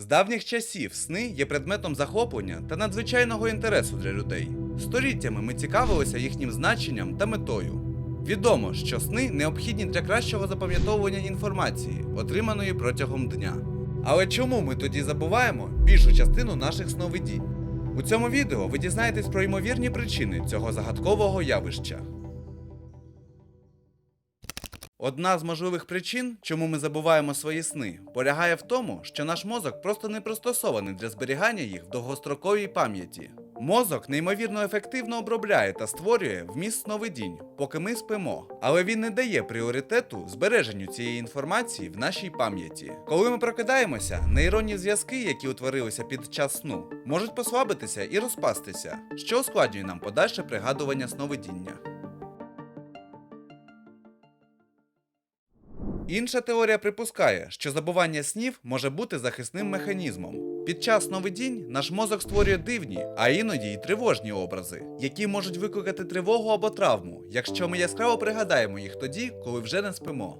З давніх часів сни є предметом захоплення та надзвичайного інтересу для людей. Століттями ми цікавилися їхнім значенням та метою. Відомо, що сни необхідні для кращого запам'ятовування інформації, отриманої протягом дня. Але чому ми тоді забуваємо більшу частину наших сновидінь? У цьому відео ви дізнаєтесь про ймовірні причини цього загадкового явища. Одна з можливих причин, чому ми забуваємо свої сни, полягає в тому, що наш мозок просто не пристосований для зберігання їх в довгостроковій пам'яті. Мозок неймовірно ефективно обробляє та створює вміст сновидінь, поки ми спимо, але він не дає пріоритету збереженню цієї інформації в нашій пам'яті. Коли ми прокидаємося, нейронні зв'язки, які утворилися під час сну, можуть послабитися і розпастися, що ускладнює нам подальше пригадування сновидіння. Інша теорія припускає, що забування снів може бути захисним механізмом. Під час сновидінь наш мозок створює дивні, а іноді й тривожні образи, які можуть викликати тривогу або травму, якщо ми яскраво пригадаємо їх тоді, коли вже не спимо.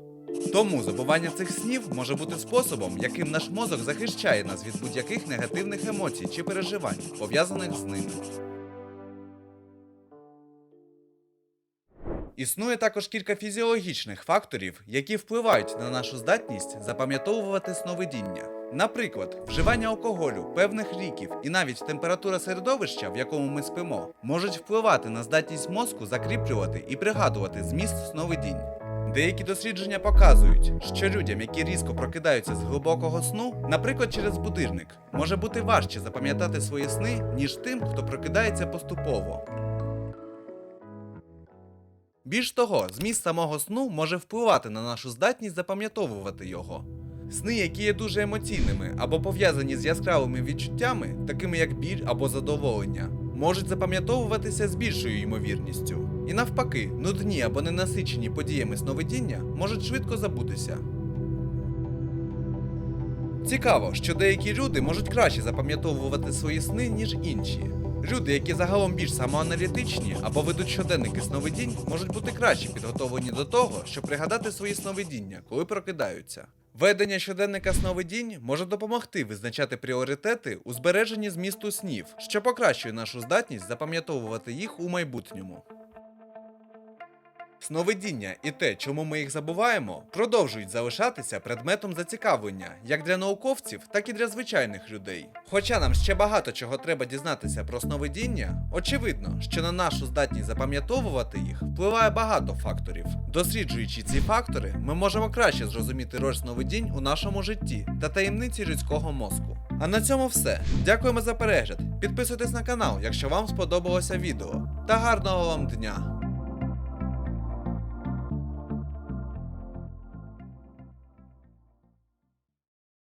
Тому забування цих снів може бути способом, яким наш мозок захищає нас від будь-яких негативних емоцій чи переживань, пов'язаних з ними. Існує також кілька фізіологічних факторів, які впливають на нашу здатність запам'ятовувати сновидіння. Наприклад, вживання алкоголю, певних ліків і навіть температура середовища, в якому ми спимо, можуть впливати на здатність мозку закріплювати і пригадувати зміст сновидінь. Деякі дослідження показують, що людям, які різко прокидаються з глибокого сну, наприклад, через будильник, може бути важче запам'ятати свої сни, ніж тим, хто прокидається поступово. Більш того, зміст самого сну може впливати на нашу здатність запам'ятовувати його. Сни, які є дуже емоційними або пов'язані з яскравими відчуттями, такими як біль або задоволення, можуть запам'ятовуватися з більшою ймовірністю. І навпаки, нудні або ненасичені подіями сновидіння можуть швидко забутися. Цікаво, що деякі люди можуть краще запам'ятовувати свої сни, ніж інші. Люди, які загалом більш самоаналітичні або ведуть щоденники сновидінь, можуть бути краще підготовлені до того, щоб пригадати свої сновидіння, коли прокидаються. Ведення щоденника сновидінь може допомогти визначати пріоритети у збереженні змісту снів, що покращує нашу здатність запам'ятовувати їх у майбутньому. Сновидіння і те, чому ми їх забуваємо, продовжують залишатися предметом зацікавлення як для науковців, так і для звичайних людей. Хоча нам ще багато чого треба дізнатися про сновидіння, очевидно, що на нашу здатність запам'ятовувати їх впливає багато факторів. Досліджуючи ці фактори, ми можемо краще зрозуміти роль сновидінь у нашому житті та таємниці людського мозку. А на цьому все. Дякуємо за перегляд. Підписуйтесь на канал, якщо вам сподобалося відео. Та гарного вам дня!